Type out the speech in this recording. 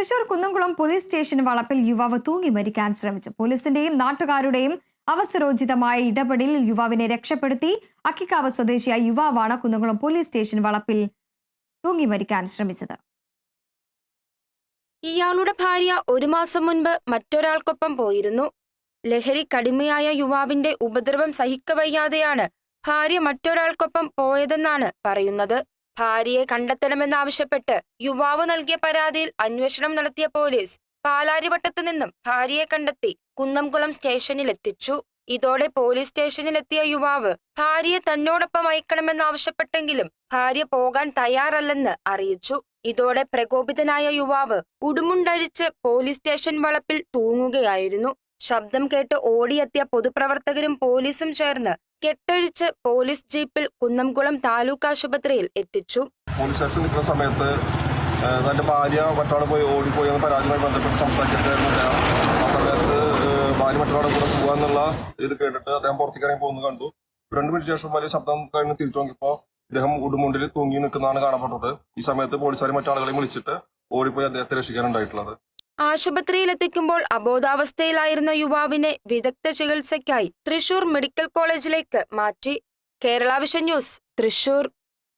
Thrissur Kunnamkulam police station വളപ്പിൽ യുവാവ് തൂങ്ങി മരിക്കാൻ ശ്രമിച്ചു. പോലീസിന്റെയും നാട്ടുകാരുടെയും അവസരോചിതമായ ഇടപെടലിൽ യുവാവിനെ രക്ഷപ്പെടുത്തി അക്കിക്കാവ് സ്വദേശിയായ യുവാവാണ് കുന്നംകുളം പോലീസ് സ്റ്റേഷൻ വളപ്പിൽ തൂങ്ങി മരിക്കാൻ ശ്രമിച്ചത്. ഇയാളുടെ ഭാര്യ ഒരു മാസം മുൻപ് മറ്റൊരാൾക്കൊപ്പം പോയിരുന്നു. ലഹരി കടിമയായ യുവാവിന്റെ ഉപദ്രവം സഹിക്കവയ്യാതെയാണ് ഭാര്യ മറ്റൊരാൾക്കൊപ്പം പോയതെന്നാണ് പറയുന്നത്. ഭാര്യയെ കണ്ടെത്തണമെന്നാവശ്യപ്പെട്ട് യുവാവ് നൽകിയ പരാതിയിൽ അന്വേഷണം നടത്തിയ പോലീസ് പാലാരിവട്ടത്തു നിന്നും ഭാര്യയെ കണ്ടെത്തി കുന്നംകുളം സ്റ്റേഷനിലെത്തിച്ചു. ഇതോടെ പോലീസ് സ്റ്റേഷനിലെത്തിയ യുവാവ് ഭാര്യയെ തന്നോടൊപ്പം അയക്കണമെന്നാവശ്യപ്പെട്ടെങ്കിലും ഭാര്യ പോകാൻ തയ്യാറല്ലെന്ന് അറിയിച്ചു. ഇതോടെ പ്രകോപിതനായ യുവാവ് ഉടുമുണ്ടഴിച്ച് പോലീസ് സ്റ്റേഷൻ വളപ്പിൽ തൂങ്ങുകയായിരുന്നു. ശബ്ദം കേട്ട് ഓടിയെത്തിയ പൊതുപ്രവർത്തകരും പോലീസും ചേർന്ന് കെട്ടഴിച്ച് പോലീസ് ജീപ്പിൽ കുന്നംകുളം താലൂക്ക് ആശുപത്രിയിൽ എത്തിച്ചു. പോലീസ് സ്റ്റേഷനിൽ നിൽക്കുന്ന സമയത്ത് തന്റെ ഭാര്യ മറ്റൊരാൾ പോയി ഓടിപ്പോയി എന്ന പരാതിയുമായി ബന്ധപ്പെട്ട് സംസാരിച്ചിട്ടായിരുന്നു അദ്ദേഹം ആ സമയത്ത് ഭാര്യ മറ്റൊരാളുടെ കൂടെ പോകാന്നുള്ള ഇത് കേട്ടിട്ട് അദ്ദേഹം പുറത്തേക്ക് ഇറങ്ങി പോകുന്നത് കണ്ടു. രണ്ട് മിനിറ്റ് ശേഷം വലിയ ശബ്ദം കഴിഞ്ഞ് തിരിച്ചു നോക്കിയപ്പോൾ ഇദ്ദേഹം ഉടുമുണ്ടിൽ തൂങ്ങി നിൽക്കുന്നതാണ് കാണപ്പെട്ടത് ഈ സമയത്ത് പോലീസുകാരും മറ്റാളുകളെയും വിളിച്ചിട്ട് ഓടിപ്പോയി അദ്ദേഹത്തെ രക്ഷിക്കാനുണ്ടായിട്ടുള്ളത്. ആശുപത്രിയിലെത്തിക്കുമ്പോൾ അബോധാവസ്ഥയിലായിരുന്ന യുവാവിനെ വിദഗ്ധ ചികിത്സയ്ക്കായി തൃശൂർ മെഡിക്കൽ കോളേജിലേക്ക് മാറ്റി. Kerala vision news Thrissur.